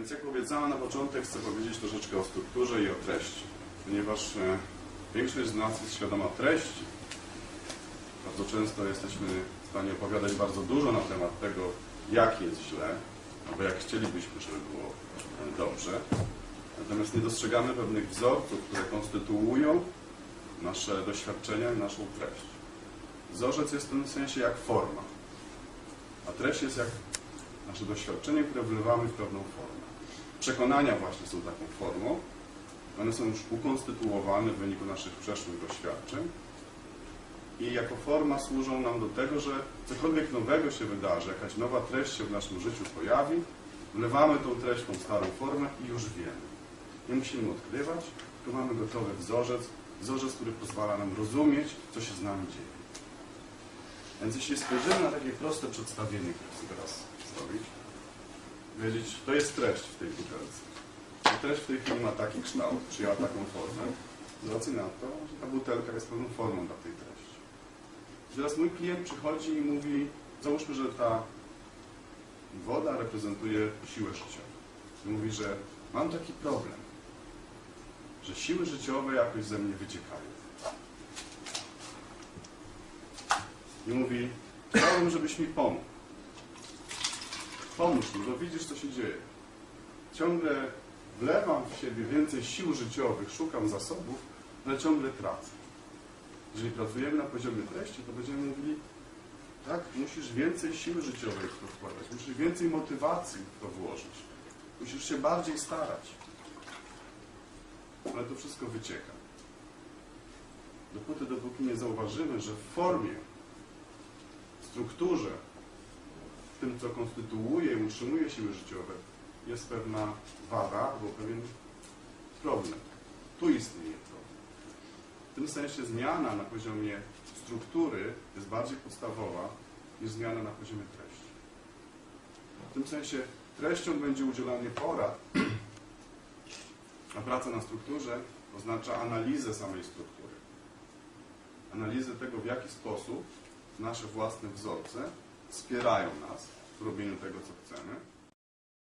Więc jak obiecałem na początek, chcę powiedzieć troszeczkę o strukturze i o treści. Ponieważ e, większość z nas jest świadoma treści. Bardzo często jesteśmy w stanie opowiadać bardzo dużo na temat tego, jak jest źle, albo jak chcielibyśmy, żeby było e, dobrze. Natomiast nie dostrzegamy pewnych wzorców, które konstytuują nasze doświadczenia i naszą treść. Wzorzec jest w tym sensie jak forma, a treść jest jak nasze doświadczenie, które wlewamy w pewną formę. Przekonania właśnie są taką formą. One są już ukonstytuowane w wyniku naszych przeszłych doświadczeń i jako forma służą nam do tego, że cokolwiek nowego się wydarzy, jakaś nowa treść się w naszym życiu pojawi, wlewamy tą treść tą starą formę i już wiemy. Nie musimy odkrywać, tylko mamy gotowy wzorzec, wzorzec, który pozwala nam rozumieć, co się z nami dzieje. Więc jeśli spojrzymy na takie proste przedstawienie, które chcę teraz zrobić, wiedzieć, to jest treść w tej butelce. Czy treść w tej chwili ma taki kształt, przyjęła taką formę, z racji na to, że ta butelka jest pewną formą dla tej treści. I teraz mój klient przychodzi i mówi, załóżmy, że ta woda reprezentuje siłę życiową. I mówi, że mam taki problem, że siły życiowe jakoś ze mnie wyciekają. I mówi, chciałbym, żebyś mi pomógł. Pomóż mi, bo widzisz, co się dzieje. Ciągle wlewam w siebie więcej sił życiowych, szukam zasobów, ale ciągle tracę. Jeżeli pracujemy na poziomie treści, to będziemy mówili, tak, musisz więcej siły życiowej w to wkładać, musisz więcej motywacji w to włożyć, musisz się bardziej starać. Ale to wszystko wycieka. Dopóty, dopóki nie zauważymy, że w formie, strukturze, w tym, co konstytuuje i utrzymuje siły życiowe, jest pewna wada albo pewien problem. Tu istnieje problem. W tym sensie zmiana na poziomie struktury jest bardziej podstawowa niż zmiana na poziomie treści. W tym sensie treścią będzie udzielanie porad, a praca na strukturze oznacza analizę samej struktury. Analizę tego, w jaki sposób nasze własne wzorce wspierają nas w robieniu tego, co chcemy